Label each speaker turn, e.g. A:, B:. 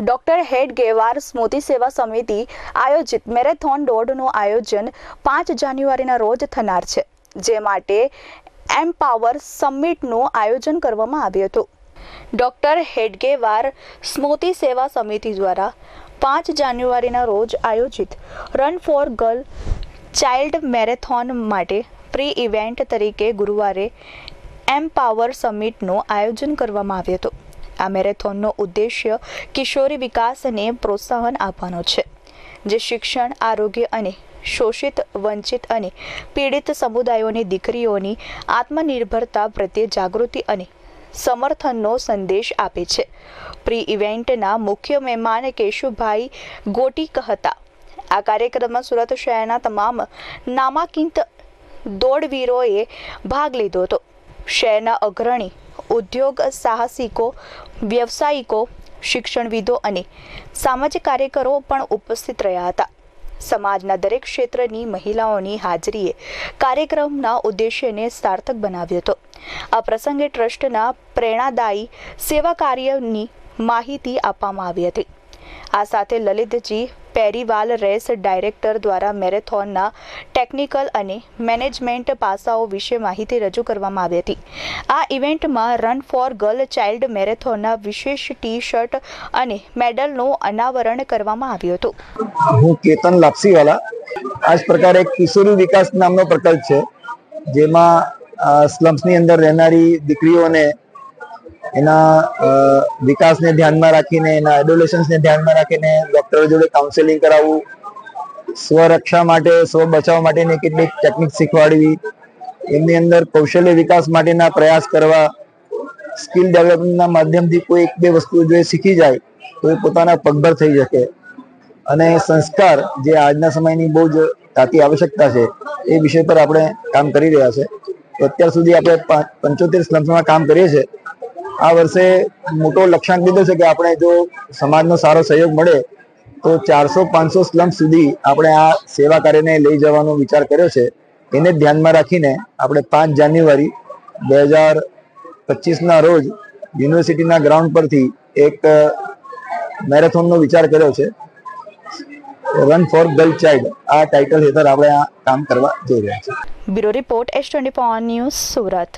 A: Doctor હેડ ગેવાર સ્મૃતિ સેવા સમિતિ આયોજિત મેરેથોન દોડનું આયોજન પાંચ જાન્યુઆરીના રોજ થનાર છે, જે માટે એમ્પાવર સમિટનું આયોજન કરવામાં આવ્યું હતું. ડોક્ટર હેડગેવાર સ્મૃતિ સેવા સમિતિ દ્વારા પાંચ જાન્યુઆરીના રોજ આયોજિત run for girl child marathon માટે પ્રી ઇવેન્ટ તરીકે ગુરુવારે એમ્પાવર સમિટનું આયોજન કરવામાં આવ્યું હતું. આ મેરેથોનનો ઉદ્દેશ્ય કિશોરી વિકાસને પ્રોત્સાહન આપવાનો છે, જે શિક્ષણ, આરોગ્ય અને શોષિત, વંચિત અને પીડિત સમુદાયોની દીકરીઓની આત્મનિર્ભરતા પ્રત્યે જાગૃતિ અને સમર્થનનો સંદેશ આપે છે. પ્રી ઇવેન્ટના મુખ્ય મહેમાન કેશુભાઈ ગોટીક હતા. આ કાર્યક્રમમાં સુરત શહેરના તમામ નામાંકિત દોડવીરોએ ભાગ લીધો હતો. શહેરના અગ્રણી ઉદ્યોગ સાહસિકો, વ્યવસાયિકો, શિક્ષણવિદો અને સામાજિક કાર્યકરો પણ ઉપસ્થિત રહ્યા હતા. સમાજના દરેક ક્ષેત્રની મહિલાઓની હાજરીએ કાર્યક્રમના ઉદ્દેશ્યને સાર્થક બનાવ્યો હતો. આ પ્રસંગે ટ્રસ્ટના પ્રેરણાદાયી સેવા કાર્યની માહિતી આપવામાં આવી હતી. આ સાથે લલિતજી પેરીવાલ રેસ ડાયરેક્ટર દ્વારા મેરેથોનના ટેકનિકલ અને મેનેજમેન્ટ પાસાઓ વિશે માહિતી રજૂ કરવામાં આવી હતી. આ ઇવેન્ટમાં રન ફોર ગર્લ ચાઇલ્ડ મેરેથોનના વિશેષ ટી શર્ટ અને મેડલનું અનાવરણ કરવામાં આવ્યું હતું.
B: હું કેતન લાપસીવાલા. આ જ પ્રકારે એક કિશોરી વિકાસ નામનો પ્રકલ્પ છે, જેમાં સ્લમ્સની અંદર રહેનારી દીકરીઓને એના વિકાસને ધ્યાનમાં રાખીને, એના એડોલેશન્સને ધ્યાનમાં રાખીને ડોક્ટરો જોડે કાઉન્સેલિંગ કરાવવું, સ્વરક્ષા માટે, સ્વ બચાવ માટેની કેટલીક ટેકનિક શીખવાડવી, એમની અંદર કૌશલ્ય વિકાસ માટેના પ્રયાસ કરવા સ્કિલ ડેવલપમેન્ટના માધ્યમથી કોઈ એક બે વસ્તુ જો એ શીખી જાય, તો એ પોતાના પગભર થઈ શકે. અને સંસ્કાર જે આજના સમયની બહુ જ તાતી આવશ્યકતા છે, એ વિષય પર આપણે કામ કરી રહ્યા છે. તો અત્યાર સુધી આપણે પંચોતેર સ્લમ્સમાં કામ કરીએ છીએ. આ વર્ષે મોટો લક્ષ્યાંક લીધો છે કે આપણે જો સમાજનો સારો સહયોગ મળે, તો ચારસો પાંચસો સ્લમ સુધી આપણે આ સેવા કાર્યને લઈ જવાનો વિચાર કર્યો છે. એને ધ્યાનમાં રાખીને આપણે પાંચ જાન્યુઆરી બે હજાર પચીસના રોજ યુનિવર્સિટીના ગ્રાઉન્ડ પરથી એક મેરેથોનનો વિચાર કર્યો છે. રન ફોર ગર્લ ચાઇલ્ડ આ ટાઇટલ હેઠળ આપણે આ કામ કરવા જઈ રહ્યા છીએ.
A: Bureau report, S twenty news Surat.